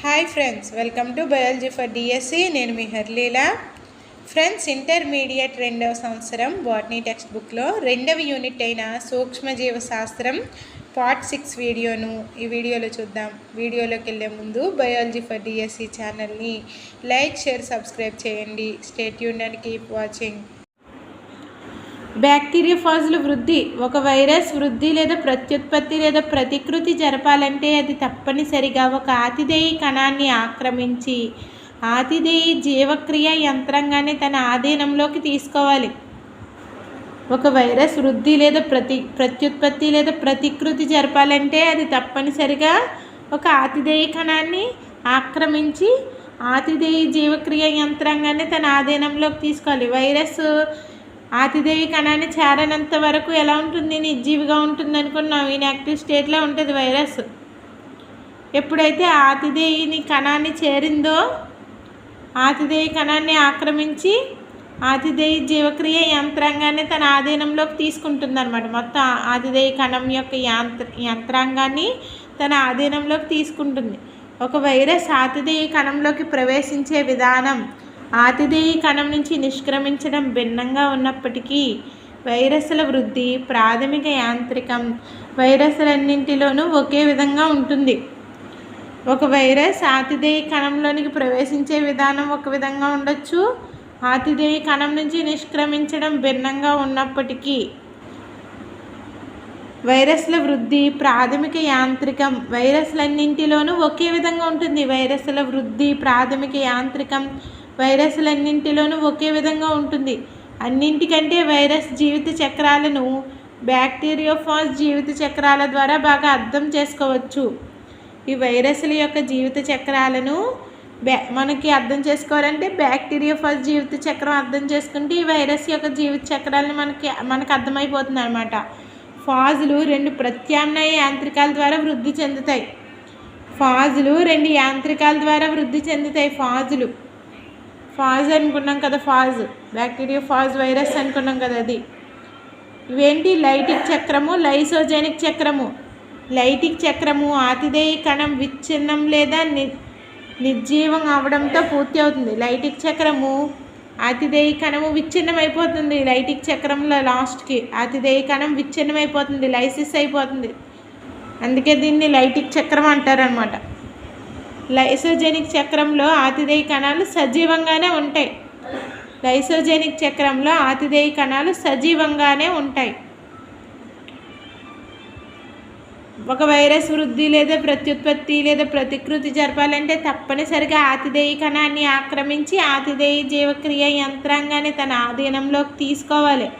Hi friends welcome to biology for DSC నేను మీ హర్లీల. Friends intermediate రెండవ సంవత్సరం బాటనీ టెక్స్ట్ బుక్లో రెండవ యూనిట్ అయిన సూక్ష్మజీవ శాస్త్రం పార్ట్ సిక్స్ వీడియోను ఈ వీడియోలో చూద్దాం. వీడియోలోకి వెళ్ళే ముందు బయాలజీ ఫర్ డిఎస్సి ఛానల్ని లైక్ షేర్ సబ్స్క్రైబ్ చేయండి. స్టేట్ యూన్ అండ్ కీప్ వాచింగ్ బ్యాక్టీరియోఫాజుల వృద్ధి. ఒక వైరస్ వృద్ధి లేదా ప్రత్యుత్పత్తి లేదా ప్రతికృతి జరపాలంటే అది తప్పనిసరిగా ఒక ఆతిథేయ కణాన్ని ఆక్రమించి ఆతిథేయ జీవక్రియ యంత్రంగానే తన ఆధీనంలోకి తీసుకోవాలి. ఒక వైరస్ వృద్ధి లేదా ప్రతి ప్రత్యుత్పత్తి లేదా ప్రతికృతి జరపాలంటే అది తప్పనిసరిగా ఒక ఆతిథేయ కణాన్ని ఆక్రమించి ఆతిథేయ జీవక్రియ యంత్రాంగాన్ని తన ఆధీనంలోకి తీసుకోవాలి. వైరస్ ఆతిదేవి కణాన్ని చేరనంత వరకు ఎలా ఉంటుంది? నిర్జీవిగా ఉంటుంది అనుకున్నాం ఇన్యాక్టివ్ స్టేట్లో ఉంటుంది వైరస్. ఎప్పుడైతే ఆతిదేయిని కణాన్ని చేరిందో ఆతిథేయ కణాన్ని ఆక్రమించి ఆతిదేయి జీవక్రియ యంత్రాంగాన్ని తన ఆధీనంలోకి తీసుకుంటుంది అనమాట మొత్తం ఆతిదేయి కణం యొక్క యాంత్ర యంత్రాంగాన్ని తన ఆధీనంలోకి తీసుకుంటుంది. ఒక వైరస్ ఆతిదేయి కణంలోకి ప్రవేశించే విధానం ఆతిథేయ కణం నుంచి నిష్క్రమించడం భిన్నంగా ఉన్నప్పటికీ వైరస్ల వృద్ధి ప్రాథమిక యాంత్రికం వైరస్లన్నింటిలోనూ ఒకే విధంగా ఉంటుంది. ఒక వైరస్ ఆతిథేయ కణంలోనికి ప్రవేశించే విధానం ఒక విధంగా ఉండొచ్చు. ఆతిథేయ కణం నుంచి నిష్క్రమించడం భిన్నంగా ఉన్నప్పటికీ వైరస్ల వృద్ధి ప్రాథమిక యాంత్రికం వైరస్లన్నింటిలోనూ ఒకే విధంగా ఉంటుంది. వైరస్ల వృద్ధి ప్రాథమిక యాంత్రికం వైరస్లన్నింటిలోనూ ఒకే విధంగా ఉంటుంది. అన్నింటికంటే వైరస్ జీవిత చక్రాలను బ్యాక్టీరియోఫాస్ జీవిత చక్రాల ద్వారా బాగా అర్థం చేసుకోవచ్చు. ఈ వైరస్ల యొక్క జీవిత చక్రాలను బ్యా మనకి అర్థం చేసుకోవాలంటే బ్యాక్టీరియోఫాస్ జీవిత చక్రం అర్థం చేసుకుంటే ఈ వైరస్ యొక్క జీవిత చక్రాలను మనకి మనకు అర్థమైపోతుంది అనమాట ఫాజులు రెండు ప్రత్యామ్నాయ యాంత్రికాల ద్వారా వృద్ధి చెందుతాయి. ఫాజులు రెండు యాంత్రికాల ద్వారా వృద్ధి చెందుతాయి ఫాజులు. ఫాజ్ అనుకున్నాం కదా ఫాజ్ బ్యాక్టీరియా ఫాజ్ వైరస్ అనుకున్నాం కదా అది. ఇవేంటి? లైటిక్ చక్రము లైసోజెనిక్ చక్రము. లైటిక్ చక్రము ఆతిథేయ కణం విచ్ఛిన్నం లేదా ని నిర్జీవం అవడంతో పూర్తి అవుతుంది. లైటిక్ చక్రము ఆతిథేయ కణము విచ్ఛిన్నం అయిపోతుంది. లైటిక్ చక్రంలో లాస్ట్కి ఆతిథేయ కణం విచ్ఛిన్నం అయిపోతుంది లైసిస్ అయిపోతుంది. అందుకే దీన్ని లైటిక్ చక్రం అంటారనమాట లైసోజెనిక్ చక్రంలో ఆతిథేయ కణాలు సజీవంగానే ఉంటాయి. లైసోజెనిక్ చక్రంలో ఆతిథేయ కణాలు సజీవంగానే ఉంటాయి. ఒక వైరస్ వృద్ధి లేదా ప్రత్యుత్పత్తి లేదా ప్రతికృతి జరపాలంటే తప్పనిసరిగా ఆతిథేయ కణాన్ని ఆక్రమించి ఆతిథేయ జీవక్రియ యంత్రాంగాన్ని తన ఆధీనంలోకి తీసుకోవాలి.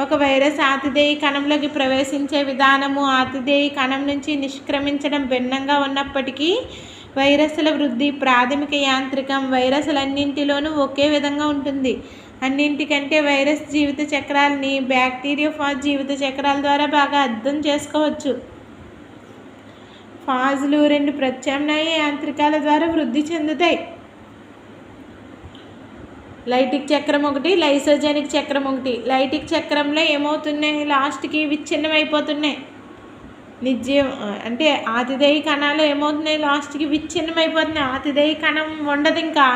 ఒక వైరస్ ఆతిథేయ కణంలోకి ప్రవేశించే విధానము ఆతిథేయ కణం నుంచి నిష్క్రమించడం భిన్నంగా ఉన్నప్పటికీ వైరస్ల వృద్ధి ప్రాథమిక యాంత్రికం వైరస్లన్నింటిలోనూ ఒకే విధంగా ఉంటుంది. అన్నింటికంటే వైరస్ జీవిత చక్రాలని బ్యాక్టీరియోఫాజ్ జీవిత చక్రాల ద్వారా బాగా అర్థం చేసుకోవచ్చు. ఫాజులు రెండు ప్రత్యామ్నాయ యాంత్రికాల ద్వారా వృద్ధి చెందుతాయి. లైటిక్ చక్రం ఒకటి లైసోజెనిక్ చక్రం ఒకటి. లైటిక్ చక్రంలో ఏమవుతున్నాయి? లాస్ట్కి విచ్ఛిన్నం అయిపోతున్నాయి నిజం. అంటే ఆతిథేయ కణాలు ఏమవుతున్నాయి? లాస్ట్కి విచ్ఛిన్నం అయిపోతున్నాయి ఆతిథేయ కణం ఉండదు ఇంకా.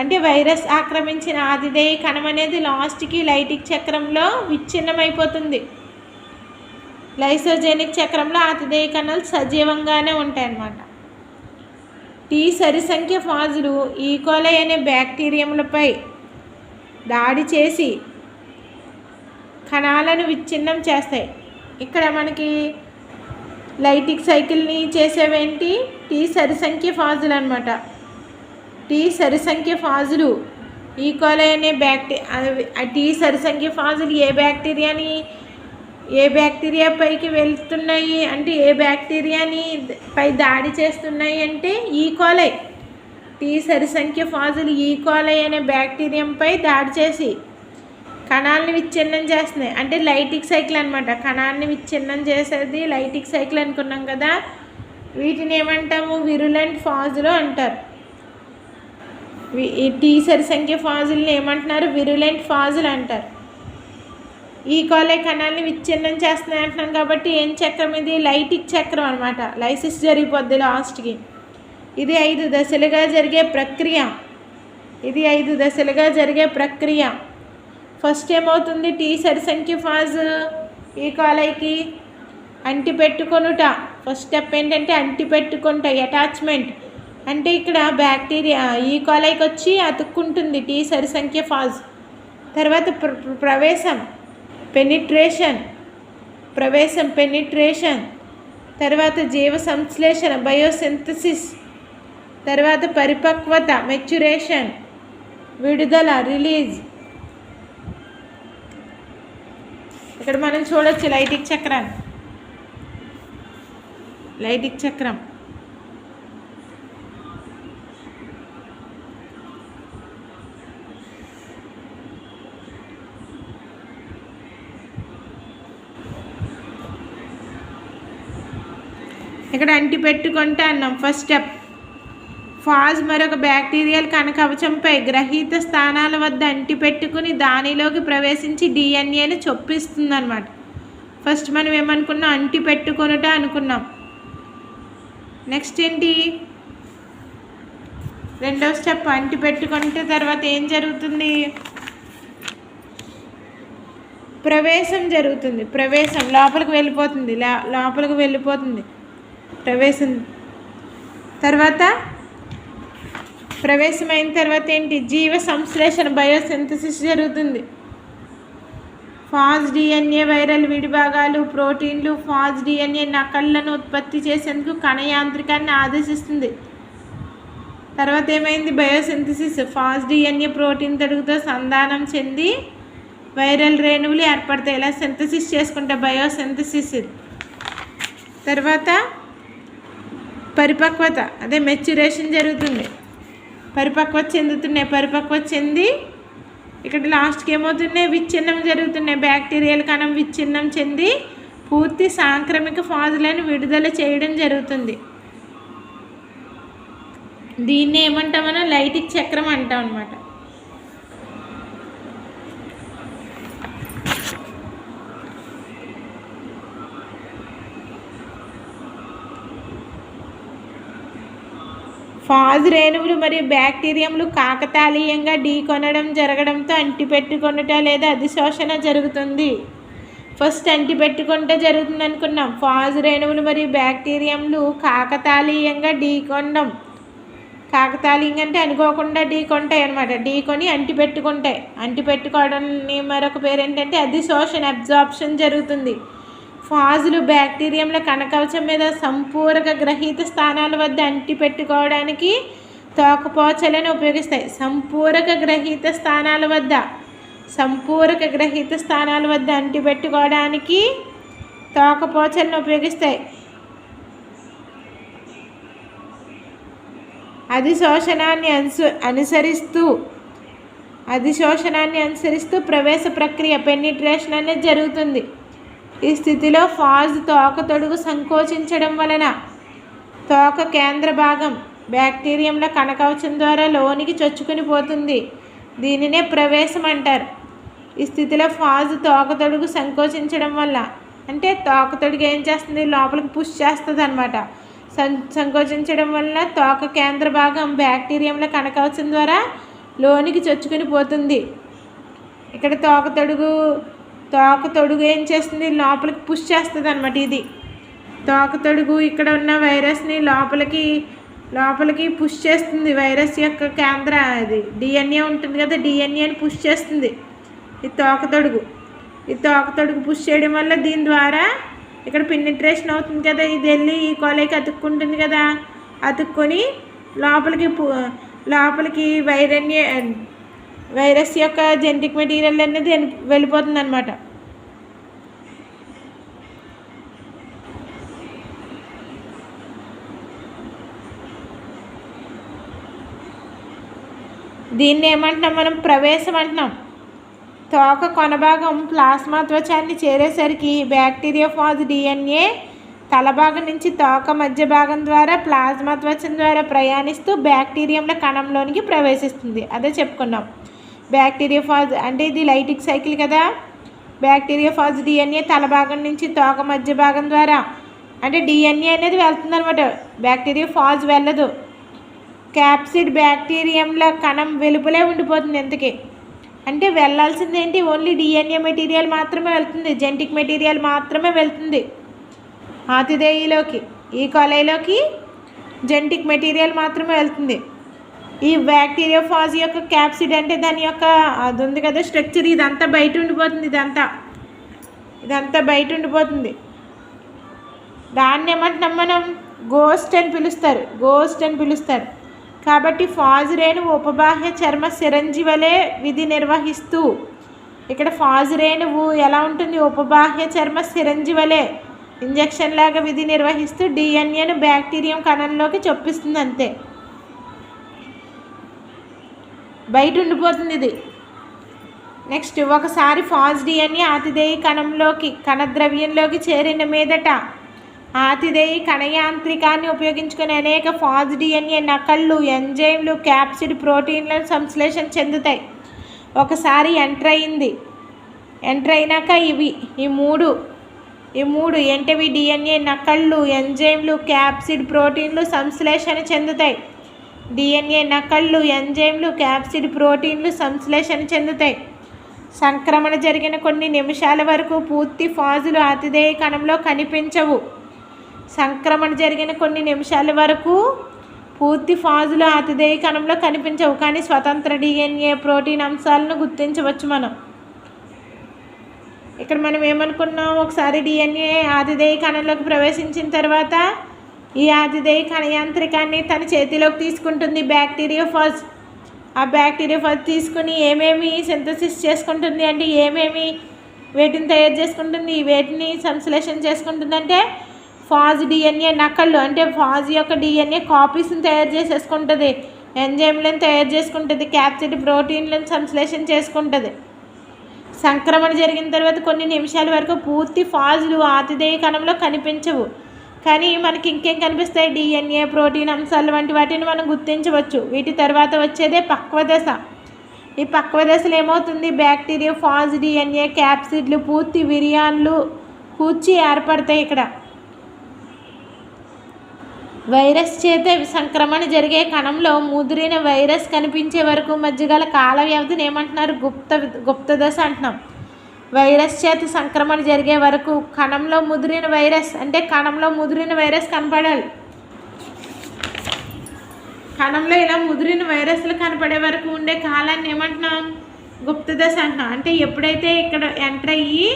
అంటే వైరస్ ఆక్రమించిన ఆతిథేయ కణం అనేది లాస్ట్కి లైటిక్ చక్రంలో విచ్ఛిన్నం అయిపోతుంది లైసోజెనిక్ చక్రంలో ఆతిథేయ కణాలు సజీవంగానే ఉంటాయి అన్నమాట టీ సరిసంఖ్య ఫాజులు e ఈకోలై అనే బ్యాక్టీరియంలపై దాడి చేసి కణాలను విచ్ఛిన్నం చేస్తాయి. ఇక్కడ మనకి లైటిక్ సైకిల్ని చేసేవేంటి? టీ సరిసంఖ్య ఫాజులు అనమాట టీ సరిసంఖ్య ఫాజులు ఈకోలై అనే బ్యాక్టీ టీ సరిసంఖ్య ఫాజులు ఏ బ్యాక్టీరియాని ఏ బ్యాక్టీరియా పైకి వెళ్తున్నాయి అంటే ఏ బ్యాక్టీరియాని పై దాడి చేస్తున్నాయి అంటే ఈకోలై టీ సరిసంఖ్య ఫాజులు ఈకోలై అనే బ్యాక్టీరియంపై దాడి చేసి కణాలని విచ్ఛిన్నం చేస్తున్నాయి. అంటే లైటిక్ సైకిల్ అనమాట కణాలని విచ్ఛిన్నం చేసేది లైటిక్ సైకిల్ అనుకున్నాం కదా. వీటిని ఏమంటాము? విరులెంట్ ఫాజులు అంటారు. ఈ సంఖ్య ఫాజుల్ని ఏమంటున్నారు? విరులెంట్ ఫాజులు అంటారు. ఈ కోలే కణాలని విచ్ఛిన్నం చేస్తున్నాయి అంటున్నాం కాబట్టి ఏం చక్రం ఇది? లైటిక్ చక్రం అనమాట లైసిస్ జరిగిపోద్ది లాస్ట్కి. ఇది ఐదు దశలుగా జరిగే ప్రక్రియ. ఇది ఐదు దశలుగా జరిగే ప్రక్రియ. ఫస్ట్ ఏమవుతుంది? టీ సరిసంఖ్య ఫాజ్ ఈ కాలైకి అంటి పెట్టుకొనుట ఫస్ట్ స్టెప్ ఏంటంటే అంటి పెట్టుకుంట అటాచ్మెంట్. అంటే ఇక్కడ బ్యాక్టీరియా ఈ కాలైకి వచ్చి అతుక్కుంటుంది టీ సరిసంఖ్య ఫాజ్. తర్వాత ప్ర ప్ర- ప్రవేశం పెనిట్రేషన్. ప్రవేశం పెనిట్రేషన్. తర్వాత జీవ సంశ్లేషణ బయోసింథసిస్. తర్వాత పరిపక్వత మెచ్యురేషన్. విడుదల రిలీజ్. ఇక్కడ మనం చూడొచ్చు లైటిక్ చక్రాన్ని లైటిక్ చక్రం. ఇక్కడ అంటి పెట్టుకుంటే అన్నాం ఫస్ట్ స్టెప్ ఫాజ్ మరొక బ్యాక్టీరియల్ కణకవచంపై గ్రహీత స్థానాల వద్ద అంటి పెట్టుకుని దానిలోకి ప్రవేశించి డిఎన్ఏని చొప్పిస్తుందన్నమాట. ఫస్ట్ మనం ఏమనుకున్నాం? అంటి పెట్టుకొనుట అనుకున్నాం. నెక్స్ట్ ఏంటి రెండవ స్టెప్ అంటి పెట్టుకుంటే తర్వాత ఏం జరుగుతుంది? ప్రవేశం జరుగుతుంది. ప్రవేశం లోపలికి వెళ్ళిపోతుంది. లోపలికి వెళ్ళిపోతుంది. ప్రవేశం. తర్వాత? ప్రవేశమైన తర్వాత ఏంటి? జీవ సంశ్లేషణ బయోసింథసిస్ జరుగుతుంది. ఫాజ్ డిఎన్ఏ వైరల్ విడిభాగాలు ప్రోటీన్లు ఫాజ్ డిఎన్ఏ నకళ్ళను ఉత్పత్తి చేసేందుకు కణయాంత్రికాన్ని ఆదేశిస్తుంది. తర్వాత ఏమైంది? బయోసింథసిస్. ఫాజ్ డిఎన్ఏ ప్రోటీన్ తడుగుతో సంధానం చెంది వైరల్ రేణువులు ఏర్పడతాయి. ఇలా సింథసిస్ చేసుకుంటే బయోసింథసిస్. తర్వాత పరిపక్వత అదే మెచ్యురేషన్ జరుగుతుంది. పరిపక్వత చెందుతున్నాయి పరిపక్వత చెంది ఇక్కడ లాస్ట్కి ఏమవుతున్నాయి? విచ్ఛిన్నం జరుగుతున్నాయి. బ్యాక్టీరియల్ కణం విచ్ఛిన్నం చెంది పూర్తి సాంక్రమిక ఫాజులను విడుదల చేయడం జరుగుతుంది. దీన్ని ఏమంటామనో లైటిక్ చక్రం అంటాం అనమాట ఫాజ్ రేణువులు మరియు బ్యాక్టీరియంలు కాకతాళీయంగా ఢీకొనడం జరగడంతో అంటిపెట్టుకొనుట లేదా అధిశోషణ జరుగుతుంది. ఫస్ట్ అంటిపెట్టుకుంటే జరుగుతుంది అనుకున్నాం ఫాజ్ రేణువులు మరియు బ్యాక్టీరియంలు కాకతాళీయంగా ఢీకొనడం కాకతాళీయంగా అంటే అనుకోకుండా ఢీకొంటాయి అనమాట ఢీకొని అంటిపెట్టుకుంటాయి. అంటిపెట్టుకోవడం మరొక పేరు ఏంటంటే అధిశోషణ అబ్జార్ప్షన్ జరుగుతుంది. ఫాజులు బ్యాక్టీరియంల కణకవచం మీద సంపూరక గ్రహీత స్థానాల వద్ద అంటి పెట్టుకోవడానికి తోకపోచలను ఉపయోగిస్తాయి. సంపూరక గ్రహీత స్థానాల వద్ద సంపూరక గ్రహీత స్థానాల వద్ద అంటి పెట్టుకోవడానికి తోకపోచలను ఉపయోగిస్తాయి. అధిశోషణాన్ని అనుసు అనుసరిస్తూ అధిశోషణాన్ని అనుసరిస్తూ ప్రవేశ ప్రక్రియ పెనిట్రేషన్ అనేది జరుగుతుంది. ఈ స్థితిలో ఫాజ్ తోక తొడుగు సంకోచించడం వలన తోక కేంద్ర భాగం బ్యాక్టీరియంల కనకవచం ద్వారా లోనికి చొచ్చుకుని పోతుంది. దీనినే ప్రవేశం అంటారు. ఈ స్థితిలో ఫాజ్ తోక తొడుగు సంకోచించడం వల్ల అంటే తోక తొడుగు ఏం చేస్తుంది? లోపలికి పుష్ చేస్తుంది అనమాట సం సంకోచించడం వల్ల తోక కేంద్ర భాగం బ్యాక్టీరియంల కనకవచం ద్వారా లోనికి చొచ్చుకుని పోతుంది. ఇక్కడ తోక తొడుగు తోక తొడుగు ఏం చేస్తుంది? లోపలికి పుష్ చేస్తుంది అనమాట ఇది. తోక తొడుగు ఇక్కడ ఉన్న వైరస్ని లోపలికి లోపలికి పుష్ చేస్తుంది. వైరస్ యొక్క కేంద్ర అది. డిఎన్ఏ ఉంటుంది కదా డిఎన్ఏని పుష్ చేస్తుంది. ఈ తోక తొడుగు. ఈ తోక తొడుగు పుష్ చేయడం వల్ల దీని ద్వారా ఇక్కడ పినిట్రేషన్ అవుతుంది కదా. ఇది వెళ్ళి ఈ కొలైకి అతుక్కుంటుంది కదా. అతుక్కొని లోపలికి పు- లోపలికి వైరన్య వైరస్ యొక్క జెనటిక్ మెటీరియల్ అనేది వెళ్ళిపోతుంది అనమాట దీన్ని ఏమంటున్నాం మనం? ప్రవేశం అంటున్నాం. తోక కొనభాగం ప్లాస్మా త్వచాన్ని చేరేసరికి బ్యాక్టీరియా ఫాజ్ డిఎన్ఏ తలభాగం నుంచి తోక మధ్య భాగం ద్వారా ప్లాస్మా త్వచం ద్వారా ప్రయాణిస్తూ బ్యాక్టీరియంల కణంలోనికి ప్రవేశిస్తుంది. అదే చెప్పుకున్నాం. బ్యాక్టీరియా ఫాజ్ అంటే ఇది లైటిక్ సైకిల్ కదా. బ్యాక్టీరియా ఫాజ్ డిఎన్ఏ తలభాగం నుంచి తోక మధ్య భాగం ద్వారా అంటే డిఎన్ఏ అనేది వెళ్తుంది అనమాట బ్యాక్టీరియా ఫాజ్ వెళ్ళదు. క్యాప్సిడ్ బ్యాక్టీరియంలో కణం వెలుపలే ఉండిపోతుంది ఎందుకే అంటే వెళ్ళాల్సింది ఏంటి ఓన్లీ డిఎన్ఏ మెటీరియల్ మాత్రమే వెళ్తుంది. జెంటిక్ మెటీరియల్ మాత్రమే వెళ్తుంది. ఆతిథేయులోకి ఈ కొలైలోకి జెంటిక్ మెటీరియల్ మాత్రమే వెళ్తుంది. ఈ బ్యాక్టీరియా ఫాజ్ యొక్క క్యాప్సిడ్ అంటే దాని యొక్క అది ఉంది కదా స్ట్రక్చర్. ఇదంతా బయట ఉండిపోతుంది ఇదంతా. ఇదంతా బయట ఉండిపోతుంది. దాన్ని ఏమంటున్నాం మనం? గోస్ట్ అని పిలుస్తారు. గోస్ట్ అని పిలుస్తారు. కాబట్టి ఫాజ్ రేణువు ఉపబాహ్య చర్మ సిరంజి వలె విధి నిర్వహిస్తూ ఇక్కడ ఫాజ్ రేణువు ఎలా ఉంటుంది? ఉపబాహ్య చర్మ సిరంజి వలె ఇంజెక్షన్ లాగా విధి నిర్వహిస్తూ డిఎన్ఏను బ్యాక్టీరియం కణంలోకి చొప్పిస్తుంది అంతే బయట ఉండిపోతుంది ఇది నెక్స్ట్ ఒకసారి ఫాజ్ డిఎన్ఏ ఆతిథేయ కణంలోకి కణద్రవ్యంలోకి చేరిన మీదట ఆతిథేయ కణయాంత్రికాన్ని ఉపయోగించుకుని అనేక ఫాజ్ డిఎన్ఏ నకళ్ళు ఎంజైమ్లు క్యాప్సిడ్ ప్రోటీన్లను సంశ్లేషణ చెందుతాయి. ఒకసారి ఎంటర్ అయింది. ఎంటర్ అయినాక ఇవి ఈ మూడు ఈ మూడు ఎంటవి డిఎన్ఏ నకళ్ళు ఎంజైమ్లు క్యాప్సిడ్ ప్రోటీన్లు సంశ్లేషణ చెందుతాయి. డిఎన్ఏ నకళ్ళు ఎంజైమ్లు క్యాప్సిడ్ ప్రోటీన్లు సంశ్లేషణ చెందుతాయి. సంక్రమణ జరిగిన కొన్ని నిమిషాల వరకు పూర్తి ఫాజులు అతిదేయ కణంలో కనిపించవు. సంక్రమణ జరిగిన కొన్ని నిమిషాల వరకు పూర్తి ఫాజులు అతిదేయ కణంలో కనిపించవు కానీ స్వతంత్ర డిఎన్ఏ ప్రోటీన్ అంశాలను గుర్తించవచ్చు మనం. ఇక్కడ మనం ఏమనుకున్నాం? ఒకసారి డిఎన్ఏ ఆతిథేయ కణంలోకి ప్రవేశించిన తర్వాత ఈ ఆతిథేయ కణయాంత్రికాన్ని తన చేతిలోకి తీసుకుంటుంది బ్యాక్టీరియా ఫాజ్ ఆ బ్యాక్టీరియా ఫాజ్ తీసుకుని ఏమేమి సింథసిస్ చేసుకుంటుంది అంటే ఏమేమి వేటిని తయారు చేసుకుంటుంది? వేటిని సంశ్లేషణ చేసుకుంటుంది అంటే ఫాజ్ డిఎన్ఏ నకళ్ళు అంటే ఫాజ్ యొక్క డిఎన్ఏ కాపీస్ని తయారు చేసేసుకుంటుంది. ఎంజైమ్లను తయారు చేసుకుంటుంది క్యాప్సిడ్ ప్రోటీన్లను సంశ్లేషణ చేసుకుంటుంది. సంక్రమణ జరిగిన తర్వాత కొన్ని నిమిషాల వరకు పూర్తి ఫాజులు ఆతిథేయ కణంలో కనిపించవు. కానీ మనకి ఇంకేం కనిపిస్తాయి? డిఎన్ఏ ప్రోటీన్ అంశాలు వంటి వాటిని మనం గుర్తించవచ్చు. వీటి తర్వాత వచ్చేదే పక్వ దశ. ఈ పక్వ దశలో ఏమవుతుంది? బ్యాక్టీరియా ఫాజ్ డిఎన్ఏ క్యాప్సిడ్లు పూర్తి విరియాన్లు కూర్చి ఏర్పడతాయి ఇక్కడ. వైరస్ చేత సంక్రమణ జరిగే కణంలో ముదిరిన వైరస్ కనిపించే వరకు మధ్య గల కాల వ్యవధిని ఏమంటున్నారు? గుప్త గుప్త దశ అంటున్నాం. వైరస్ చేత సంక్రమణ జరిగే వరకు కణంలో ముదిరిన వైరస్ అంటే కణంలో ముదిరిన వైరస్ కనపడాలి. కణంలో ఇలా ముదిరిన వైరస్లు కనపడే వరకు ఉండే కాలాన్ని ఏమంటున్నాం? గుప్త దశ అంటున్నాం. అంటే ఎప్పుడైతే ఇక్కడ ఎంటర్ అయ్యి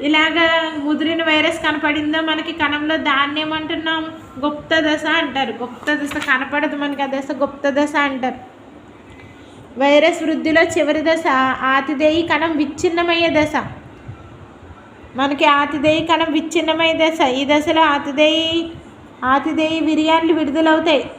ఇలాగ ముదిరిన వైరస్ కనపడిందో మనకి కణంలో దాన్ని ఏమంటున్నాం? గుప్త దశ అంటారు. గుప్త దశ కనపడదు మనకి ఆ దశ గుప్త దశ అంటారు. వైరస్ వృద్ధిలో చివరి దశ ఆతిథేయి కణం విచ్ఛిన్నమయ్యే దశ. మనకి ఆతిథేయి కణం విచ్ఛిన్నమయ్యే దశ. ఈ దశలో ఆతిథేయి ఆతిథేయి విరియాన్లు విడుదలవుతాయి.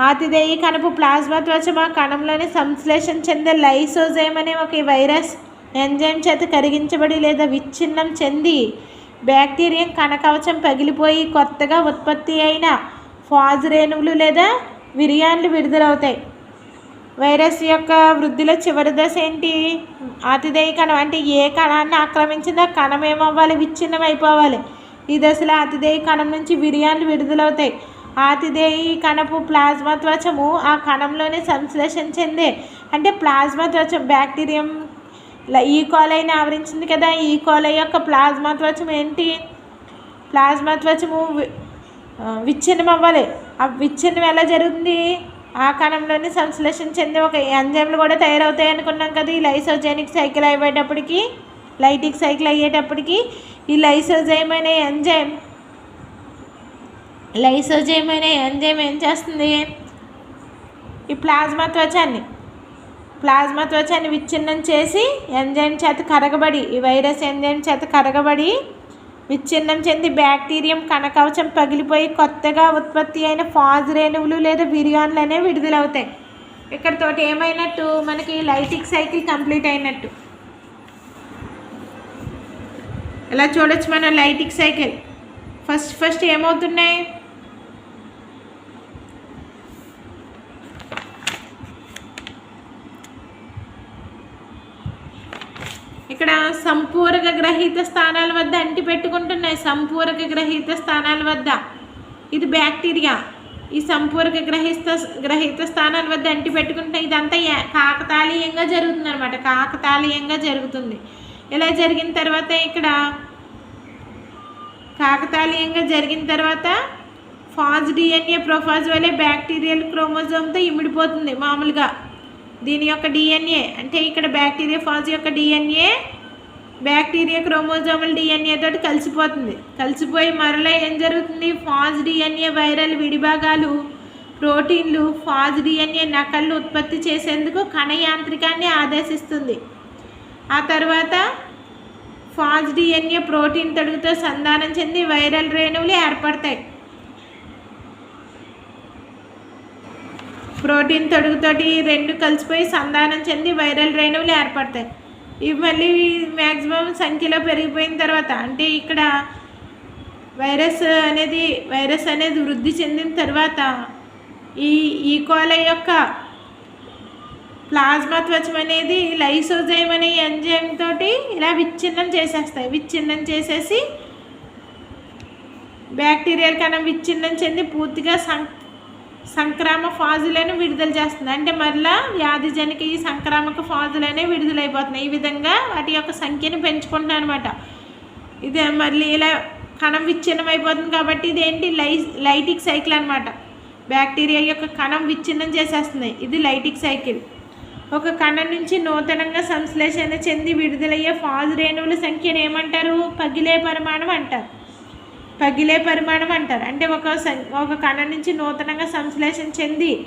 ఆతిథేయి కణపు ప్లాస్మా త్వచం ఆ కణంలోని సంశ్లేషణ చెందే లైసోజైమ్ అనే ఒక వైరస్ ఎంజైమ్ చేత కరిగించబడి లేదా విచ్ఛిన్నం చెంది బ్యాక్టీరియం కణకవచం పగిలిపోయి కొత్తగా ఉత్పత్తి అయిన ఫాజ్ రేణువులు లేదా విరియాన్లు విడుదలవుతాయి. వైరస్ యొక్క వృద్ధిలో చివరి దశ ఏంటి? అతిదేయ కణం అంటే ఏ కణాన్ని ఆక్రమించిందో కణం ఏమవ్వాలి? విచ్ఛిన్నం అయిపోవాలి ఈ దశలో అతిదేయ కణం నుంచి విరియాన్లు విడుదలవుతాయి. ఆతిదేయ కణపు ప్లాస్మా త్వచము ఆ కణంలోనే సంశ్లేషణ చెందే అంటే ప్లాజ్మా త్వచం బ్యాక్టీరియం ఈ కోలైని ఆవరించింది కదా ఈ కోలై యొక్క ప్లాజ్మా త్వచం ఏంటి? ప్లాజ్మా త్వచము ఆ, విచ్ఛిన్నం అవ్వాలి. ఆ విచ్ఛిన్నం ఎలా జరుగుతుంది? ఆ కణంలోనే సంశ్లేషణ చెంది ఒక ఎంజైమ్లు కూడా తయారవుతాయి అనుకున్నాం కదా ఈ లైసోజెనిక్ సైకిల్ అయ్యేటప్పటికి లైటిక్ సైకిల్ అయ్యేటప్పటికి ఈ లైసోజైమ్ అనే ఎంజైమ్ లైసోజైమ్ అనే ఎంజైమ్ ఏం చేస్తుంది? ఈ ప్లాజ్మా త్వచాన్ని ప్లాస్మా త్వచాన్ని విచ్ఛిన్నం చేసి ఎంజైమ్ చేత కరగబడి ఈ వైరస్ ఎంజైమ్ చేత కరగబడి విచ్ఛిన్నం చెంది బ్యాక్టీరియం కణకవచం పగిలిపోయి కొత్తగా ఉత్పత్తి అయిన ఫాజ్ రేణువులు లేదా బిర్యానీలు అనేవి విడుదలవుతాయి. ఇక్కడ తోటి ఏమైనట్టు? మనకి లైటిక్ సైకిల్ కంప్లీట్ అయినట్టు. ఇలా చూడొచ్చు మనం లైటిక్ సైకిల్ ఫస్ట్ ఫస్ట్ ఏమవుతున్నాయి? ఇక్కడ సంపూరక గ్రహీత స్థానాల వద్ద అంటి పెట్టుకుంటున్నాయి. సంపూరక గ్రహీత స్థానాల వద్ద. ఇది బ్యాక్టీరియా. ఈ సంపూరక గ్రహీత గ్రహీత స్థానాల వద్ద అంటి పెట్టుకుంటే ఇదంతా కాకతాళీయంగా జరుగుతుంది అనమాట కాకతాళీయంగా జరుగుతుంది. ఇలా జరిగిన తర్వాత ఇక్కడ కాకతాళీయంగా జరిగిన తర్వాత ఫాజ్ డిఎన్ఏ ప్రొఫాజ్ వలె బ్యాక్టీరియల్ క్రోమోజోమ్తో ఇమిడిపోతుంది మామూలుగా. దీని యొక్క డిఎన్ఏ అంటే ఇక్కడ బ్యాక్టీరియా ఫాజ్ యొక్క డిఎన్ఏ బ్యాక్టీరియా క్రోమోజోమల్ డిఎన్ఏ తోటి కలిసిపోతుంది. కలిసిపోయి మరలా ఏం జరుగుతుంది? ఫాజ్ డిఎన్ఏ వైరల్ విడిభాగాలు ప్రోటీన్లు ఫాజ్ డిఎన్ఏ నకళ్ళు ఉత్పత్తి చేసేందుకు కణ యాంత్రికాన్ని ఆదేశిస్తుంది. ఆ తర్వాత ఫాజ్ డిఎన్ఏ ప్రోటీన్ తొడుగుతో సంధానం చెంది వైరల్ రేణువులు ఏర్పడతాయి. ప్రోటీన్ తొడుగుతోటి రెండు కలిసిపోయి సంధానం చెంది వైరల్ రేణువులు ఏర్పడతాయి. ఇవి మళ్ళీ మ్యాక్సిమం సంఖ్యలో పెరిగిపోయిన తర్వాత అంటే ఇక్కడ వైరస్ అనేది వైరస్ అనేది వృద్ధి చెందిన తర్వాత ఈ ఈకోల యొక్క ప్లాజ్మా త్వచం అనేది లైసోజైమ్ అనే ఎంజైమ్ తోటి ఇలా విచ్ఛిన్నం చేసేస్తాయి. విచ్ఛిన్నం చేసేసి బ్యాక్టీరియల్ కణం విచ్ఛిన్నం చెంది పూర్తిగా సం సంక్రామ ఫాజులను విడుదల చేస్తుంది. అంటే మరలా వ్యాధిజనిక ఈ సంక్రామక ఫాజులనే విడుదలైపోతున్నాయి. ఈ విధంగా వాటి యొక్క సంఖ్యను పెంచుకుంటున్నాయి అనమాట ఇది మళ్ళీ ఇలా కణం విచ్ఛిన్నం అయిపోతుంది కాబట్టి ఇదేంటి? లై లైటిక్ సైకిల్ అనమాట బ్యాక్టీరియా యొక్క కణం విచ్ఛిన్నం చేసేస్తుంది ఇది లైటిక్ సైకిల్. ఒక కణం నుంచి నూతనంగా సంశ్లేషణ చెంది విడుదలయ్యే ఫాజు రేణువుల సంఖ్యను ఏమంటారు? పగిలే పరిమాణం అంటారు. పగిలే పరిమాణం అంటారు. అంటే ఒక సం- ఒక కణం నుంచి నూతనంగా సంశ్లేషణ చెంది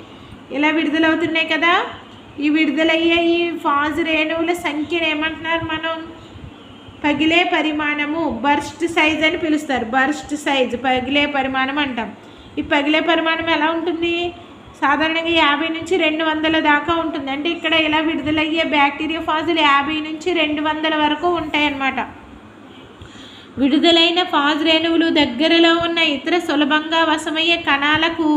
ఇలా విడుదలవుతున్నాయి కదా. ఈ విడుదలయ్యే ఈ ఫాజ్ రేణువుల సంఖ్యను ఏమంటున్నారు మనం? పగిలే పరిమాణము బర్స్ట్ సైజ్ అని పిలుస్తారు. బర్స్ట్ సైజ్ పగిలే పరిమాణం అంటాం. ఈ పగిలే పరిమాణం ఎలా ఉంటుంది? సాధారణంగా యాభై నుంచి రెండు వందల దాకా ఉంటుంది. అంటే ఇక్కడ ఇలా విడుదలయ్యే బ్యాక్టీరియా ఫాజులు యాభై నుంచి రెండు వందల వరకు ఉంటాయన్నమాట. విడుదలైన ఫాజ్ రేణువులు దగ్గరలో ఉన్న ఇతర సులభంగా వశమయ్యే కణాలకు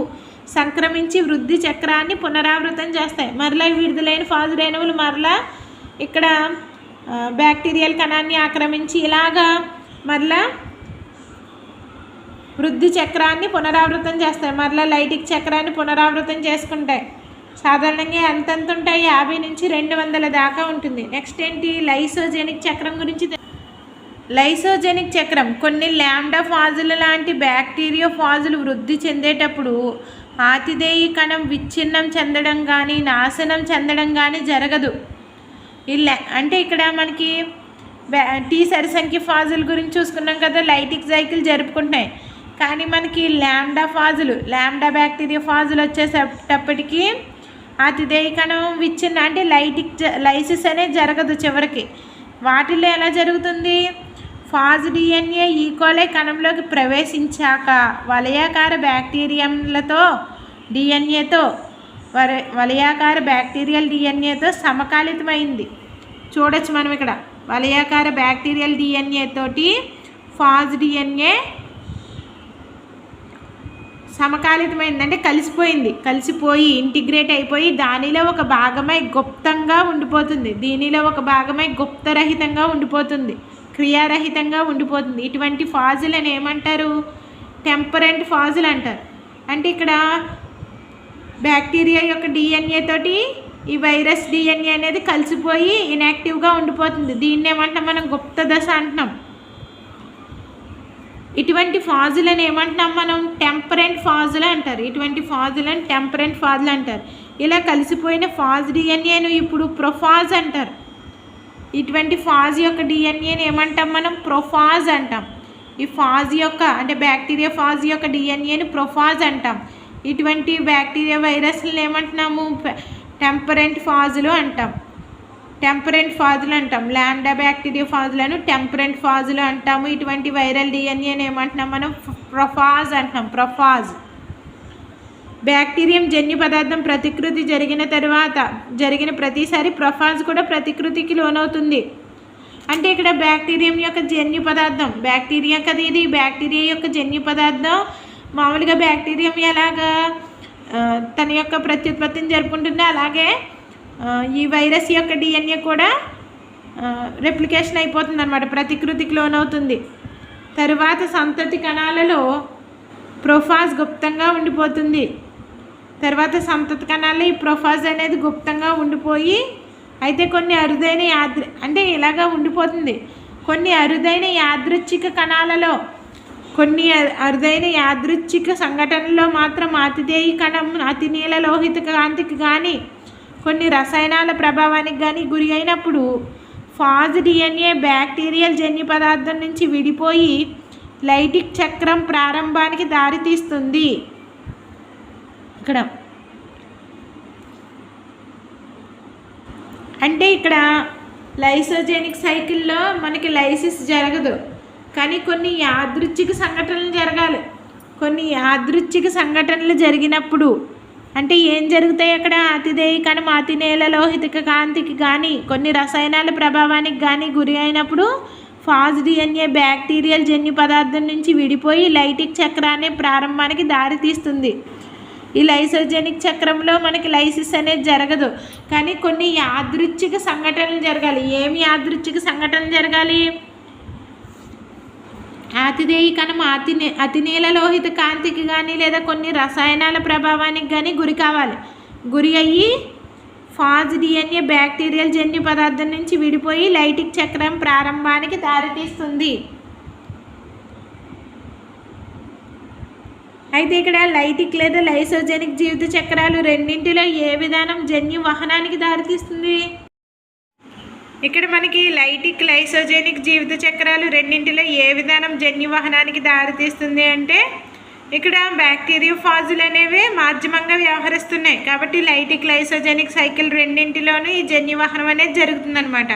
సంక్రమించి వృద్ధి చక్రాన్ని పునరావృతం చేస్తాయి. మరలా విడుదలైన ఫాజ్ రేణువులు మరలా ఇక్కడ బ్యాక్టీరియల్ కణాన్ని ఆక్రమించి ఇలాగా మరలా వృద్ధి చక్రాన్ని పునరావృతం చేస్తాయి. మరలా లైటిక్ చక్రాన్ని పునరావృతం చేసుకుంటాయి. సాధారణంగా ఎంతెంత ఉంటాయి యాభై నుంచి రెండు వందల దాకా ఉంటుంది. నెక్స్ట్ ఏంటి? లైసోజెనిక్ చక్రం గురించి లైసోజెనిక్ చక్రం. కొన్ని ల్యాండా ఫాజుల లాంటి బ్యాక్టీరియా ఫాజులు వృద్ధి చెందేటప్పుడు ఆతిథేయ కణం విచ్ఛిన్నం చెందడం కానీ నాశనం చెందడం కానీ జరగదు. ఇలా అంటే ఇక్కడ మనకి బ్యా- టీ సరిసంఖ్య ఫాజుల గురించి చూసుకున్నాం కదా లైటిక్ సైకిల్ జరుపుకుంటున్నాయి. కానీ మనకి ల్యాండా ఫాజులు ల్యాండా బ్యాక్టీరియా ఫాజులు వచ్చేసేటప్పటికీ అతిథేయ కణం విచ్ఛిన్న అంటే లైటిక్ లైసిస్ అనేది జరగదు చివరికి. వాటిల్లో ఎలా జరుగుతుంది? ఫాజ్ డిఎన్ఏ ఈకోలే కణంలోకి ప్రవేశించాక వలయాకార బ్యాక్టీరియంలతో డిఎన్ఏతో వర వలయాకార బ్యాక్టీరియల్ డిఎన్ఏతో సమకాలితమైంది. చూడొచ్చు మనం ఇక్కడ. వలయాకార బ్యాక్టీరియల్ డిఎన్ఏ తోటి ఫాజ్ డిఎన్ఏ సమకాలితమైంది. అంటే కలిసిపోయింది. కలిసిపోయి ఇంటిగ్రేట్ అయిపోయి దానిలో ఒక భాగమై గుప్తంగా ఉండిపోతుంది. దీనిలో ఒక భాగమై గుప్తరహితంగా ఉండిపోతుంది. క్రియారహితంగా ఉండిపోతుంది. ఇటువంటి ఫాజులను ఏమంటారు? టెంపరెంట్ ఫాజులు అంటారు. అంటే ఇక్కడ బ్యాక్టీరియా యొక్క డిఎన్ఏ తోటి ఈ వైరస్ డిఎన్ఏ అనేది కలిసిపోయి ఇనాక్టివ్గా ఉండిపోతుంది. దీన్ని ఏమంటాం మనం గుప్త దశ అంటున్నాం. ఇటువంటి ఫాజులను ఏమంటున్నాం మనం? టెంపరెంట్ ఫాజులు అంటారు. ఇటువంటి ఫాజులను టెంపరెంట్ ఫాజులు అంటారు. ఇలా కలిసిపోయిన ఫాజ్ డిఎన్ఏను ఇప్పుడు ప్రొఫాజ్ అంటారు. ఇటువంటి ఫాజ్ యొక్క డిఎన్ఏని ఏమంటాం మనం? ప్రొఫాజ్ అంటాం. ఈ ఫాజ్ యొక్క అంటే బ్యాక్టీరియా ఫాజ్ యొక్క డిఎన్ఏని ప్రొఫాజ్ అంటాం. ఇటువంటి బ్యాక్టీరియా వైరస్లను ఏమంటున్నాము? టెంపరెంట్ ఫాజులు అంటాం. టెంపరెంట్ ఫాజులు అంటాం. ల్యాండా బ్యాక్టీరియా ఫాజులను టెంపరెంట్ ఫాజులు అంటాము. ఇటువంటి వైరల్ డిఎన్ఏని ఏమంటున్నాం మనం? ప్రొఫాజ్ అంటాం ప్రొఫాజ్. బ్యాక్టీరియం జన్యు పదార్థం ప్రతికృతి జరిగిన తర్వాత జరిగిన ప్రతిసారి ప్రొఫాజ్ కూడా ప్రతికృతికి లోనవుతుంది. అంటే ఇక్కడ బ్యాక్టీరియం యొక్క జన్యు పదార్థం బ్యాక్టీరియా కదా ఇది? బ్యాక్టీరియా యొక్క జన్యు పదార్థం మామూలుగా బ్యాక్టీరియం ఎలాగా తన యొక్క ప్రత్యుత్పత్తిని జరుపుకుంటుందో అలాగే ఈ వైరస్ యొక్క డిఎన్ఏ కూడా రెప్లికేషన్ అయిపోతుంది అనమాట ప్రతికృతికి లోనవుతుంది. తరువాత సంతతి కణాలలో ప్రొఫాజ్ గుప్తంగా ఉండిపోతుంది. తర్వాత సంతత కణాల్లో ఈ ప్రొఫాజ్ అనేది గుప్తంగా ఉండిపోయి అయితే కొన్ని అరుదైన యాదృ అంటే ఇలాగా ఉండిపోతుంది. కొన్ని అరుదైన యాదృచ్ఛిక కణాలలో కొన్ని అరుదైన యాదృచ్ఛిక సంఘటనలో మాత్రం అతిదేయి కణం అతి నీల లోహిత కాంతికి కానీ కొన్ని రసాయనాల ప్రభావానికి కానీ గురి అయినప్పుడు ఫాజ్ డిఎన్ఏ బ్యాక్టీరియల్ జన్యు పదార్థం నుంచి విడిపోయి లైటిక్ చక్రం ప్రారంభానికి దారితీస్తుంది. ఇక్కడ. అంటే ఇక్కడ లైసోజెనిక్ సైకిల్లో మనకి లైసిస్ జరగదు. కానీ కొన్ని యాదృచ్ఛిక సంఘటనలు జరగాలి. కొన్ని యాదృచ్ఛిక సంఘటనలు జరిగినప్పుడు అంటే ఏం జరుగుతాయి అక్కడ? అతిదేయి కణం అతి నేల లోహితిక కాంతికి కానీ కొన్ని రసాయనాల ప్రభావానికి కానీ గురి అయినప్పుడు ఫాజ్ డిఎన్ఏ బ్యాక్టీరియల్ జన్యు పదార్థం నుంచి విడిపోయి లైటిక్ చక్రాన్ని ప్రారంభానికి దారితీస్తుంది. ఈ లైసోజెనిక్ చక్రంలో మనకి లైసిస్ అనేది జరగదు. కానీ కొన్ని యాదృచ్ఛిక సంఘటనలు జరగాలి. ఏమి యాదృచ్ఛిక సంఘటనలు జరగాలి? అతిదేయి కణం అతి అతినీల లోహిత కాంతికి కానీ లేదా కొన్ని రసాయనాల ప్రభావానికి కానీ గురి కావాలి. గురి అయ్యి ఫాజ్ డిఎన్ఏ బ్యాక్టీరియల్ జన్యు పదార్థం నుంచి విడిపోయి లైటిక్ చక్రం ప్రారంభానికి దారితీస్తుంది. అయితే ఇక్కడ లైటిక్ లేదా లైసోజెనిక్ జీవిత చక్రాలు రెండింటిలో ఏ విధానం జన్యు వహనానికి దారితీస్తుంది? ఇక్కడ మనకి లైటిక్ లైసోజెనిక్ జీవిత చక్రాలు రెండింటిలో ఏ విధానం జన్యు వహనానికి దారితీస్తుంది అంటే ఇక్కడ బ్యాక్టీరియా ఫాజులు అనేవి మాధ్యమంగా వ్యవహరిస్తున్నాయి. కాబట్టి లైటిక్ లైసోజెనిక్ సైకిల్ రెండింటిలోనూ ఈ జన్యువాహనం అనేది జరుగుతుందన్నమాట.